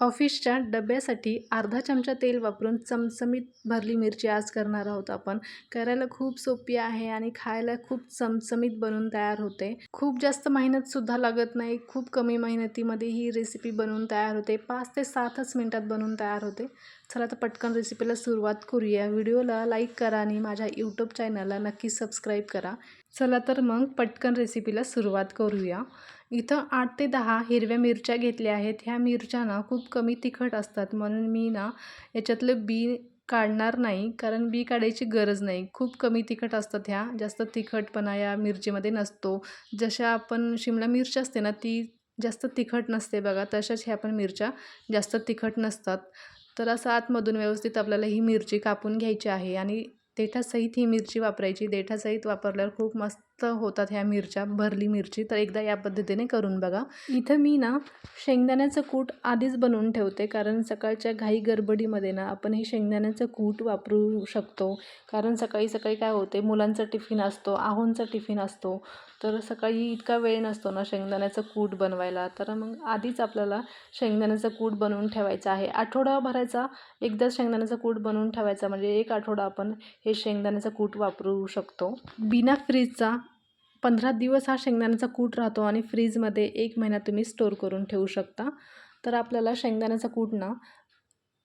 ऑफिसच्या डब्यासाठी अर्धा चमचा तेल वापरून चमचमीत भरली मिरची आज करणार आहोत आपण. करायला खूप सोपी आहे आणि खायला खूप चमचमीत बनून तयार होते. खूप जास्त मेहनतसुद्धा लागत नाही. खूप कमी मेहनतीमध्ये ही रेसिपी बनवून तयार होते. पाच ते सातच मिनटात बनवून तयार होते. चला तर पटकन रेसिपीला सुरुवात करूया. व्हिडिओला लाईक करा आणि माझ्या यूट्यूब चॅनलला नक्की सबस्क्राईब करा. चला तर मग पटकन रेसिपीला सुरुवात करूया. इथं आठ ते दहा हिरव्या मिरच्या घेतल्या आहेत. ह्या मिरच्या ना खूप कमी तिखट असतात. म्हणून मी ना याच्यातलं बी काढणार नाही. कारण बी काढायची गरज नाही. खूप कमी तिखट असतात ह्या. जास्त तिखटपणा या मिरचीमध्ये नसतो. जशा आपण शिमला मिरची असते ना ती जास्त तिखट नसते बघा. तशाच ह्या पण मिरच्या जास्त तिखट नसतात. तर असं आतमधून व्यवस्थित आपल्याला ही मिरची कापून घ्यायची आहे. आणि देठासहित ही मिरची वापरायची. देठासहित वापरल्यावर खूप मस्त होतात ह्या मिरच्या भरली मिरची तर एकदा या पद्धतीने करून बघा. इथं मी ना शेंगदाण्याचं कूट आधीच बनवून ठेवते कारण सकाळच्या घाई गडबडीमध्ये ना आपण हे शेंगदाण्याचं कूट वापरू शकतो. कारण सकाळी सकाळी काय होते मुलांचा टिफिन असतो आहोंचा टिफिन असतो तर सकाळी इतका वेळ नसतो ना शेंगदाण्याचं कूट बनवायला. तर मग आधीच आपल्याला शेंगदाण्याचं कूट बनवून ठेवायचं आहे. आठवडा भरायचा एकदाच शेंगदाण्याचं कूट बनवून ठेवायचा म्हणजे एक आठवडा आपण हे शेंगदाण्याचं कूट वापरू शकतो. बिना फ्रीजचा पंधरा दिवस हा शेंगदाण्याचा कूट राहतो आणि फ्रीजमध्ये एक महिना तुम्ही स्टोर करून ठेवू शकता. तर आपल्याला शेंगदाण्याचा कूट ना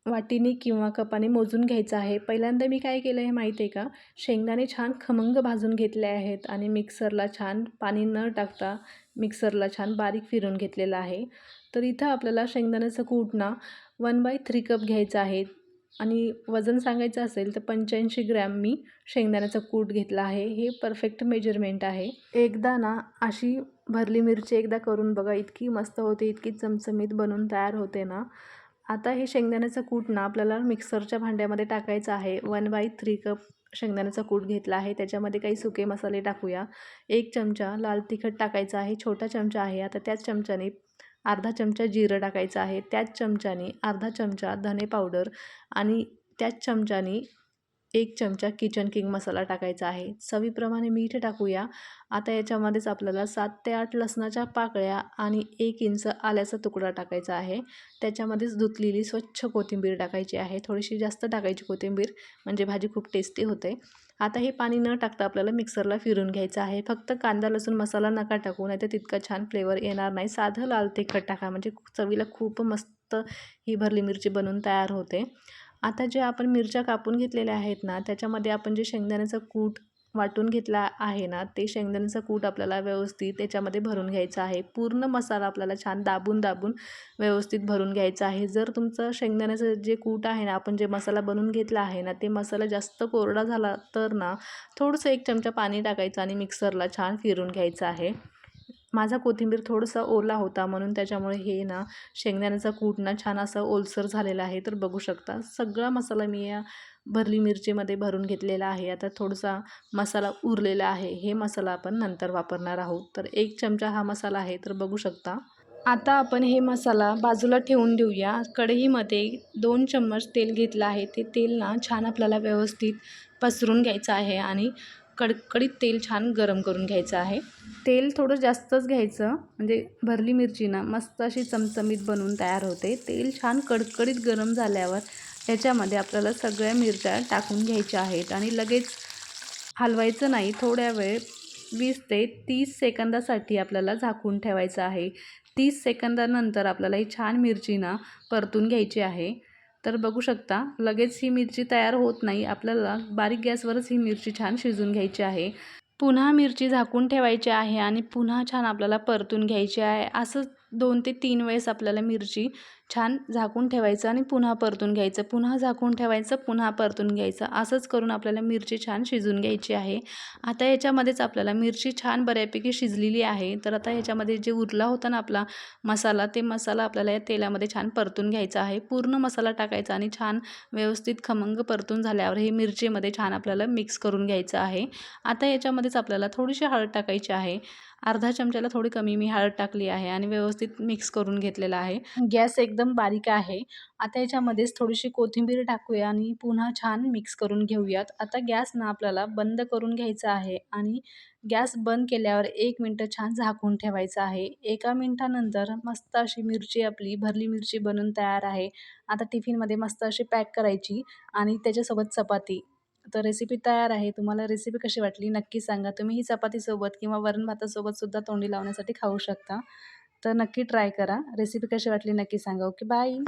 वाटीने किंवा कपाने मोजून घ्यायचं आहे. पहिल्यांदा मी काय केलं आहे माहीत आहे का? शेंगदाणे छान खमंग भाजून घेतले आहेत आणि मिक्सरला छान पाणी न टाकता मिक्सरला छान बारीक फिरून घेतलेलं आहे. तर इथं आपल्याला शेंगदाण्याचं कूट ना वन बाय थ्री कप घ्यायचं आहे. आणि वजन सांगायचं असेल तर पंच्याऐंशी ग्रॅम मी शेंगदाण्याचा कूट घेतला आहे. हे परफेक्ट मेजरमेंट आहे. एकदा ना अशी भरली मिरची एकदा करून बघा इतकी मस्त होते इतकी चमचमीत बनून तयार होते ना. आता हे शेंगदाण्याचं कूट ना आपल्याला मिक्सरच्या भांड्यामध्ये टाकायचं आहे. वन बाय थ्री कप शेंगदाण्याचा कूट घेतला आहे. त्याच्यामध्ये काही सुके मसाले टाकूया. एक चमचा लाल तिखट टाकायचा आहे. छोटा चमचा आहे. आता त्याच चमच्याने अर्धा चमचा जिरं टाकायचं आहे त्याच चमच्याने अर्धा चमचा धने पावडर आणि त्याच चमच्याने एक चमचा किचन किंग मसाला टाकायचा आहे. चवीप्रमाणे मीठ टाकूया. आता याच्यामध्येच आपल्याला सात ते आठ लसणाच्या पाकळ्या आणि एक इंच आल्याचा तुकडा टाकायचा आहे. त्याच्यामध्येच धुतलेली स्वच्छ कोथिंबीर टाकायची आहे. थोडीशी जास्त टाकायची कोथिंबीर म्हणजे भाजी खूप टेस्टी होते. आता हे पाणी न टाकता आपल्याला मिक्सरला फिरून घ्यायचं आहे. फक्त कांदा लसूण मसाला नका टाकू नाही तर तितका छान फ्लेवर येणार नाही. साधं लाल तिखट टाका म्हणजे चवीला खूप मस्त ही भरली मिरची बनवून तयार होते. आता जे आपण मिरच्या कापून घेतलेल्या आहेत ना त्याच्यामध्ये आपण जे शेंगदाण्याचं कूट वाटून घेतला आहे ना ते शेंगदाण्याचं कूट आपल्याला व्यवस्थित त्याच्यामध्ये भरून घ्यायचं आहे. पूर्ण मसाला आपल्याला छान दाबून दाबून व्यवस्थित भरून घ्यायचा आहे. जर तुमचं शेंगदाण्याचं जे कूट आहे ना आपण जे मसाला बनवून घेतला आहे ना ते मसाला जास्त कोरडा झाला तर ना थोडंसं एक चमचा पाणी टाकायचं आणि मिक्सरला छान फिरून घ्यायचं आहे. माझा कोथिंबीर थोडंसं ओला होता म्हणून त्याच्यामुळे हे ना शेंगदाण्याचा कूट ना छान असं ओलसर झालेला आहे तर बघू शकता. सगळा मसाला मी या भरली मिरचीमध्ये भरून घेतलेला आहे. आता थोडासा मसाला उरलेला आहे. हे मसाला आपण नंतर वापरणार आहोत. तर एक चमचा हा मसाला आहे तर बघू शकता. आता आपण हे मसाला बाजूला ठेवून देऊया. कढईमध्ये दोन चम्मच तेल घेतलं आहे. ते तेल ना छान आपल्याला व्यवस्थित पसरून घ्यायचं आहे आणि कडकडीत तेल छान गरम करून घ्यायचं आहे. तेल थोडं जास्तच घ्यायचं म्हणजे भरली मिरची ना मस्त अशी चमचमीत बनवून तयार होते. तेल छान कडकडीत गरम झाल्यावर ह्याच्यामध्ये आपल्याला सगळ्या मिरच्या टाकून घ्यायच्या आहेत आणि लगेच हलवायचं नाही थोड्या वेळ वीस ते तीस सेकंदासाठी आपल्याला झाकून ठेवायचं आहे. तीस सेकंदानंतर आपल्याला ही छान मिरची ना परतून घ्यायची आहे. तर बघू शकता लगेच ही मिरची तयार होत नाही. आपल्याला बारीक गॅसवरच ही मिरची छान शिजून घ्यायची आहे. पुन्हा मिरची झाकून ठेवायची आहे आणि पुन्हा छान आपल्याला परतून घ्यायची आहे. असं दोन ते तीन वेळेस आपल्याला मिरची छान झाकून ठेवायचं आणि पुन्हा परतून घ्यायचं. पुन्हा झाकून ठेवायचं पुन्हा परतून घ्यायचं. असंच करून आपल्याला मिरची छान शिजून घ्यायची आहे. आता याच्यामध्येच आपल्याला मिरची छान बऱ्यापैकी शिजलेली आहे. तर आता ह्याच्यामध्ये जे उरला होता ना आपला मसाला ते मसाला आपल्याला या तेलामध्ये छान परतून घ्यायचा आहे. पूर्ण मसाला टाकायचा आणि छान व्यवस्थित खमंग परतून झाल्यावर हे मिरचीमध्ये छान आपल्याला मिक्स करून घ्यायचं आहे. आता याच्यामध्येच आपल्याला थोडीशी हळद टाकायची आहे. अर्धा चमच्याला थोडी कमी मी हळद टाकली आहे आणि व्यवस्थित व्यवस्थित मिक्स करून घेतलेला आहे. गॅस एकदम बारीक आहे. आता याच्यामध्येच थोडीशी कोथिंबीर टाकूया आणि पुन्हा छान मिक्स करून घेऊयात. आता गॅस ना आपल्याला बंद करून घ्यायचा आहे आणि गॅस बंद केल्यावर एक मिनटं छान झाकून ठेवायचं आहे. एका मिनटानंतर मस्त अशी मिरची आपली भरली मिरची बनून तयार आहे. आता टिफिनमध्ये मस्त अशी पॅक करायची आणि त्याच्यासोबत चपाती. तर रेसिपी तयार आहे. तुम्हाला रेसिपी कशी वाटली नक्की सांगा. तुम्ही ही चपातीसोबत किंवा वरण भातासोबत सुद्धा तोंडी लावण्यासाठी खाऊ शकता. तर नक्की ट्राय करा. रेसिपी कशी वाटली नक्की सांगा. Okay bye